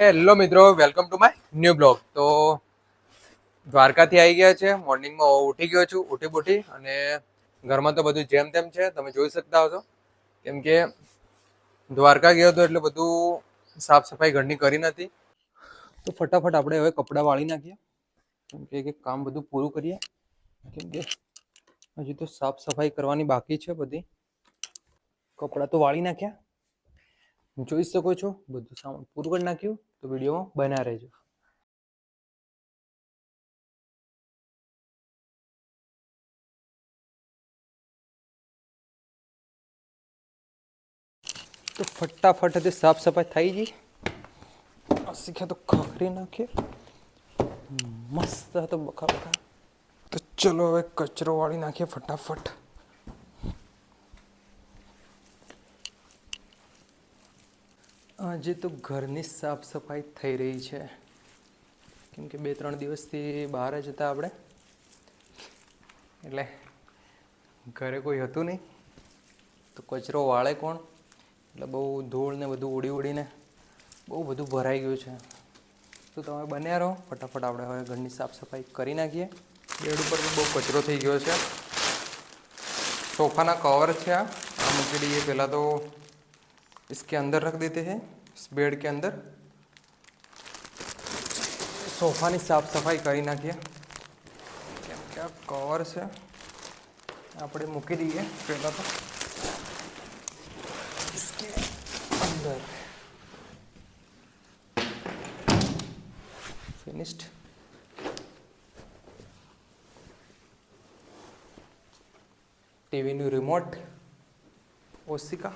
Hello મિત્રો welcome to my new blog તો દ્વારકાથી આવી ગયા છે. મોર્નિંગમાં ઉઠી ગયો છું, ઉઠી બુઠી અને ઘરમાં તો બધું જેમ તેમ છે. તમે જોઈ શકતા હશો. કેમ કે દ્વારકા ગયો હતો એટલે બધું સાફ સફાઈ ઘરની કરી નથી તો ફટાફટ આપણે હવે કપડાં વાળી નાખીએ. કેમ કે કામ બધું પૂરું કરીએ. કેમ કે હજી તો સાફ સફાઈ કરવાની બાકી છે બધી. કપડાં તો વાળી નાખ્યા. જોઈ શકો છો, બધું સામાન પૂરું કરી નાખ્યું, તો વિડીયોમાં બના રહેજો. તો ફટાફટ હતી સાફ સફાઈ થઈ ગઈ. શીખ્યા તો ખખરી નાખીએ મસ્ત હતો બખા બખા તો ચલો હવે કચરો વાળી નાખીએ ફટાફટ. આજે તો ઘરની સાફ સફાઈ થઈ રહી છે કેમ કે બે ત્રણ દિવસથી બહાર જ હતા આપણે એટલે ઘરે કોઈ હતું નહીં તો કચરો વાળે કોણ એટલે બહુ ધૂળ ને બધું ઉડી ઉડીને બહુ બધું ભરાઈ ગયું છે તો તમે બન્યા રહો ફટાફટ આપણે હવે ઘરની સાફ સફાઈ કરી નાખીએ બેડ ઉપર બી બહુ કચરો થઈ ગયો છે सोफा कवर છે આ આ મૂકી દઈએ પહેલાં તો इसके अंदर रख देते हैं इस बेड के अंदर સોફાની સાફ સફાઈ કરી નાખીએ કેમ કે આ કવર છે આપણે મૂકી દઈએ પહેલાં તો इसके अंदर finished ટીવીનું રિમોટ ઓસિકા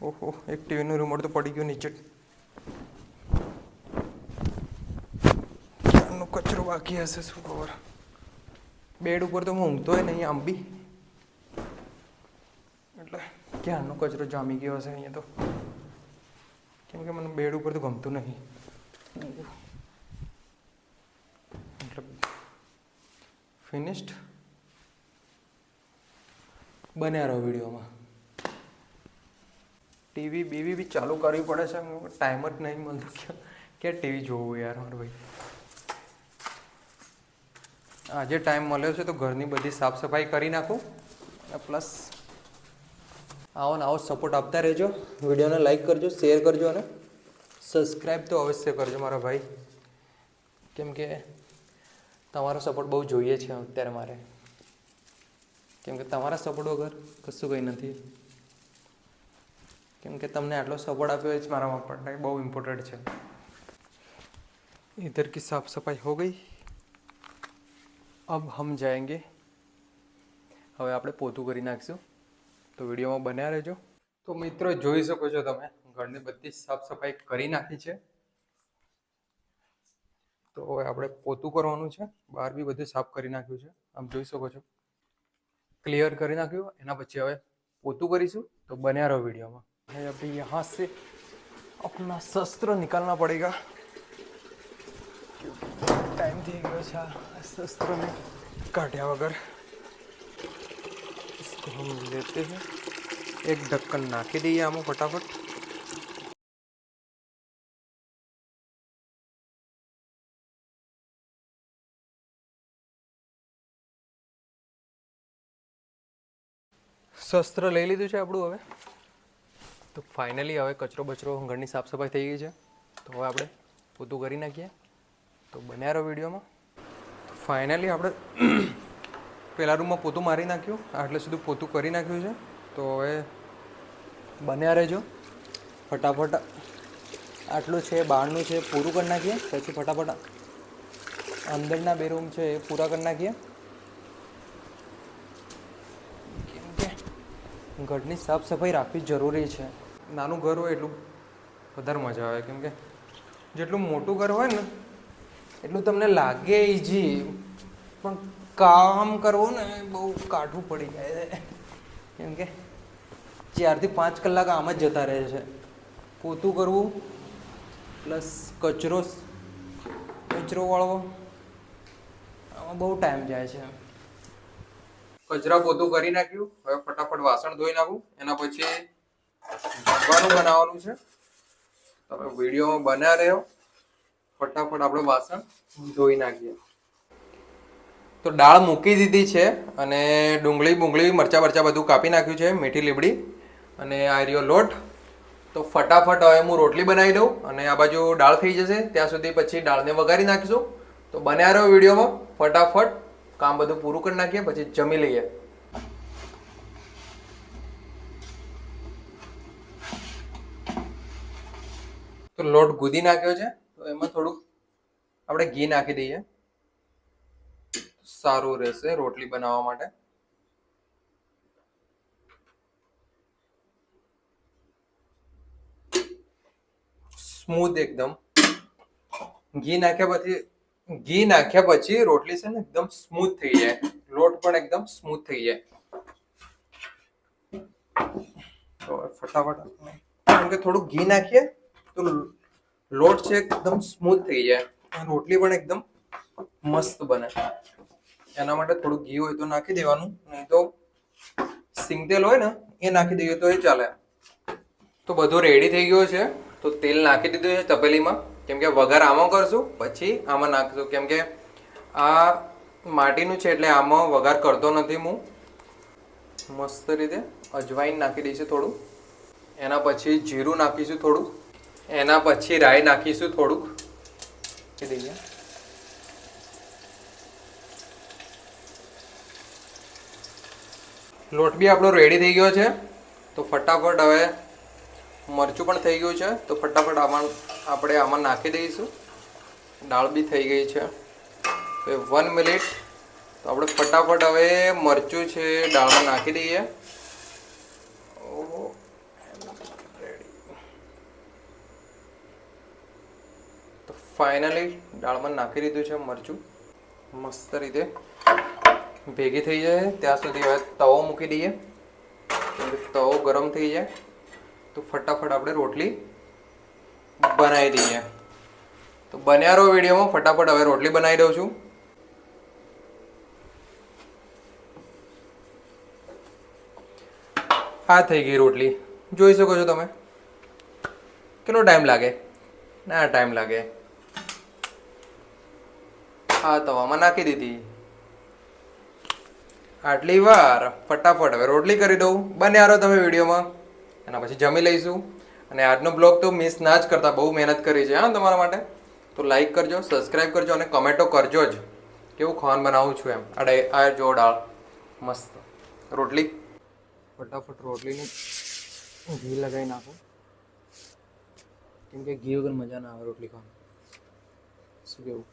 ઓહો, એક ટીવીનું રિમોટ તો પડી ગયું નીચે. ક્યારનો કચરો બાકી હશે શું ખબર? બેડ ઉપર તો હું ઊંઘતો નહીં, આમ બી. એટલે ક્યારનો કચરો જામી ગયો હશે અહીંયા તો? કેમ કે મને બેડ ઉપર તો ગમતું નહીં. એટલે ફિનિશ્ડ બન્યા રહો વિડીયોમાં. ટીવી, બીવી બી ચાલુ કરવી પડે છે ટાઈમ જ નહીં મળતો. કે કે ટીવી જોવું યાર મારું ભાઈ. આજે ટાઈમ મળ્યો છે તો ઘરની બધી સાફ સફાઈ કરી નાખું. પ્લસ આવો ને આવો સપોર્ટ આપતા રહેજો. વિડીયોને લાઈક કરજો શેર કરજો અને સબસ્ક્રાઈબ તો અવશ્ય કરજો મારા ભાઈ. કેમ કે તમારો સપોર્ટ બહુ જોઈએ છે અત્યારે મારે. કેમ કે તમારા સપોર્ટ વગર કશું કંઈ નથી. કેમ કે તમને આટલો સપોર્ટ આપ્યો એ જ મારા માટે બહુ ઇમ્પોર્ટન્ટ છે इधर की साफ सफाई हो गई अब हम जाएंगे હવે આપણે પોતું કરી નાખીશું તો વિડીયોમાં બન્યા રહેજો તો મિત્રો જોઈ શકો છો તમે ઘરની બધી સાફ સફાઈ કરી નાખી છે તો હવે આપણે પોતું કરવાનું છે બહાર બી બધું સાફ કરી નાખ્યું છે આમ જોઈ શકો છો ક્લિયર કરી નાખ્યું એના પછી હવે પોતું કરીશું તો બન્યા રહો વિડીયોમાં હવે અભી यहाँ से अपना शस्त्र निकालना पड़ेगा टाइम થઈ ગયો છે આ શસ્ત્રને કાઢ્યા વગર इसको हम लेते हैं एक ढक्कन નાખી દઈએ આમાં ફટાફટ શસ્ત્ર લઈ લીધું છે આપણું હવે તો ફાઇનલી હવે કચરો બચરો ઘરની સાફ સફાઈ થઈ ગઈ છે. તો હવે આપણે પોતું કરી નાખીએ. તો બન્યા રહો વિડીયોમાં. ફાઇનલી આપણે પહેલા રૂમમાં પોતું મારી નાખ્યું. આટલે સુધી પોતું કરી નાખ્યું છે. તો હવે બન્યા રહેજો. ફટાફટ આટલું છે બહારનું છે, પૂરું કરી નાખીએ. પછી ફટાફટ અંદરના બે રૂમ છે એ પૂરા કરી નાખીએ. ઘરની સાફ સફાઈ રાખવી જરૂરી છે. નાનું ઘર હોય એટલું વધારે મજા આવે. કેમ કે જેટલું મોટું ઘર હોય ને, એટલું તમને લાગે ઈજી પણ કામ કરવું ને બહુ કાઠું પડી જાય છે. કેમ કે ચારથી પાંચ કલાક આમ જ જતા રહે છે. પોતું કરવું પ્લસ કચરો કચરો વાળવો, આમાં બહુ ટાઈમ જાય છે. કચરા પોતું કરી નાખ્યું. હવે ફટાફટ વાસણ ધોઈ નાખું. એના પછી જમવાનું બનાવવાનું છે. તમે વિડીયોમાં બન્યા રહ્યો. ફટાફટ આપણે વાસણ ધોઈ નાખીએ. તો દાળ મૂકી દીધી છે અને ડુંગળી બુંગળી મરચા બરચા બધું કાપી નાખ્યું છે, મીઠી લીમડી અને આ રહ્યો લોટ. તો ફટાફટ હવે હું રોટલી બનાવી દઉં અને આ બાજુ દાળ થઈ જશે. ત્યાં સુધી પછી દાળને વઘારી નાખીશું. તો બન્યા રહ્યો વિડીયોમાં. ફટાફટ કામ બધું પૂરું કરી નાખીએ, પછી જમી લઈએ. તો લોટ ગુદી નાખ્યો છે, તો એમાં થોડુંક આપણે ઘી નાખી દઈએ. સારું રહેશે રોટલી બનાવવા માટે. સ્મૂથ એકદમ. ઘી નાખ્યા પછી, ઘી નાખ્યા પછી રોટલી છે ને એકદમ સ્મૂથ થઈ જાય. લોટ પણ એકદમ સ્મૂથ થઈ જાય. તો ફટાફટ કેમ કે થોડું ઘી નાખીએ તો લોટ છે એકદમ સ્મૂથ થઈ જાય. અને રોટલી પણ એકદમ મસ્ત બને. એના માટે થોડું ઘી હોય તો નાખી દેવાનું, નહીં તો સિંગતેલ હોય ને, એ નાખી દઈએ તો એ ચાલે. તો બધું રેડી થઈ ગયું છે. તો તેલ નાખી દીધું છે તપેલીમાં. કેમ કે વઘાર આમાં કરશું, પછી આમાં નાખશું. કેમ કે આ માટીનું છે એટલે આમાં વઘાર કરતો નથી હું. મસ્ત રીતે અજવાઈન નાખી દઈશું થોડું. એના પછી જીરું નાખીશું થોડું. એના પછી રાઈ નાખીશું થોડુંક. લોટ બી આપણો રેડી થઈ ગયો છે. તો ફટાફટ હવે મરચું પણ થઈ ગયું છે. તો ફટાફટ આમાં આપણે આમાં નાખી દઈશું. દાળ બી થઈ ગઈ છે. તો વન મિનિટ તો આપણે ફટાફટ હવે મરચું છે દાળમાં નાખી દઈએ ઓહો તો ફાઇનલી દાળમાં નાખી દીધું છે મરચું. મસ્ત રીતે ભેગી થઈ જાય. ત્યાં સુધી હવે તવો મૂકી દઈએ. તવો ગરમ થઈ જાય. તો ફટાફટ આપણે રોટલી બનાવી દઈએ. તો બન્યા રહો વિડીયોમાં. ફટાફટ હવે રોટલી બનાવી દઉં છું. આ થઈ ગઈ રોટલી. જોઈ શકો છો તમે. કેટલો ટાઈમ લાગે? ના ટાઈમ લાગે. આ તવામાં નાખી દીધી. આટલી વાર ફટાફટ હવે રોટલી કરી દઉં. બને આરો તમે વિડીયોમાં. એના પછી જમી લઈશું. અને આજનો બ્લોગ તો મિસ ના જ કરતા, બહુ મહેનત કરી છે, હા, તમારા માટે. તો લાઈક કરજો સબસ્ક્રાઈબ કરજો અને કમેન્ટો કરજો જ. કેવું ખાવાનું બનાવું છું એમ. અડે આ જો દાળ. મસ્ત. રોટલી. ફટાફટ રોટલીને ઘી લગાવી નાખો. કેમ કે ઘી વગર મજા ના આવે રોટલી ખાવાની. શું કેવું?